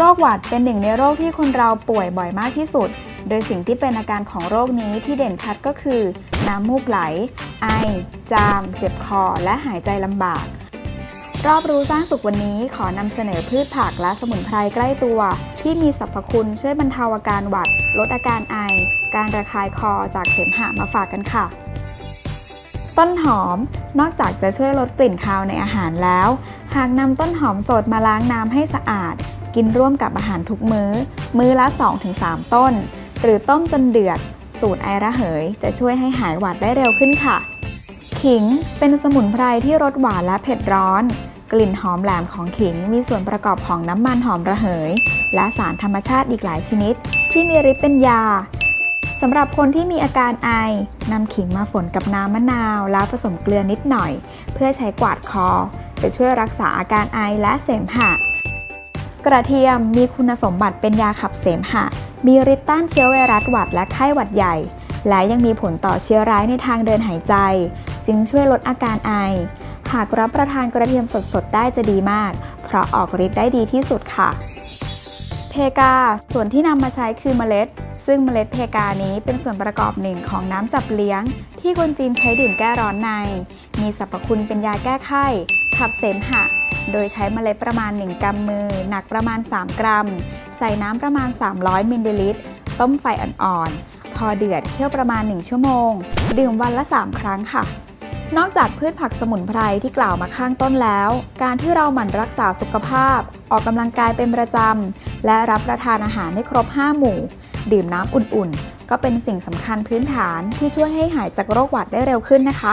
โรคหวัดเป็นหนึ่งในโรคที่คนเราป่วยบ่อยมากที่สุด โดยสิ่งที่เป็นอาการของโรคนี้ที่เด่นชัดก็คือ น้ำมูกไหล ไอ จาม เจ็บคอ และหายใจลำบาก รอบรู้สร้างสุขวันนี้ขอนำเสนอพืชผักและสมุนไพรใกล้ตัว ที่มีสรรพคุณช่วยบรรเทาอาการหวัด ลดอาการไอ การระคายคอจากเสมหะมาฝากกันค่ะต้นหอม นอกจากจะช่วยลดกลิ่นคาวในอาหารแล้ว หากนำต้นหอมสดมาล้างน้ำให้สะอาด กินร่วมกับอาหารทุกมื้อ มื้อละ 2-3 ต้น หรือต้มจนเดือด สูตรไอระเหย จะช่วยให้หายหวัดได้เร็วขึ้นค่ะ ขิงเป็นสมุนไพรที่รสหวานและเผ็ดร้อน กลิ่นหอมแหลมของขิงมีส่วนประกอบของน้ำมันหอมระเหย และสารธรรมชาติอีกหลายชนิด ที่มีฤทธิ์เป็นยาสำหรับคนที่มีอาการไอนำขิงมาฝนกับน้ำมะนาว แล้วผสมเกลือนิดหน่อย เพื่อใช้กวาดคอ จะช่วยรักษาอาการไอและเสมหะ กระเทียมมีคุณสมบัติเป็นยาขับเสมหะ มีฤทธิ์ต้านเชื้อไวรัสหวัดและไข้หวัดใหญ่ และยังมีผลต่อเชื้อร้ายในทางเดินหายใจ จึงช่วยลดอาการไอ หากรับประทานกระเทียมสดๆ ได้จะดีมาก เพราะออกฤทธิ์ได้ดีที่สุดค่ะ เพกา ส่วนที่นำมาใช้คือเมล็ด ซึ่งเมล็ดเพกานี้เป็นส่วนประกอบหนึ่งของน้ำจับเลี้ยง ที่คนจีนใช้ดื่มแก้ร้อนใน มีสรรพคุณเป็นยาแก้ไข้ ขับเสมหะ โดยใช้เมล็ดประมาณ 1 กำมือ หนักประมาณ 3 กรัม ใส่น้ำประมาณ 300มิลลิลิตร ต้มไฟอ่อนๆ พอเดือดเคี่ยวประมาณ 1 ชั่วโมง ดื่มวันละ 3 ครั้งค่ะ นอกจากพืชผักสมุนไพรที่กล่าวมาข้างต้นแล้ว การที่เราหมั่นรักษาสุขภาพ ออกกำลังกายเป็นประจำ และรับประทานอาหารให้ครบ 5 หมู่ ดื่มน้ำอุ่นๆ ก็เป็นสิ่งสำคัญพื้นฐานที่ช่วยให้หายจากโรคหวัดได้เร็วขึ้นนะคะ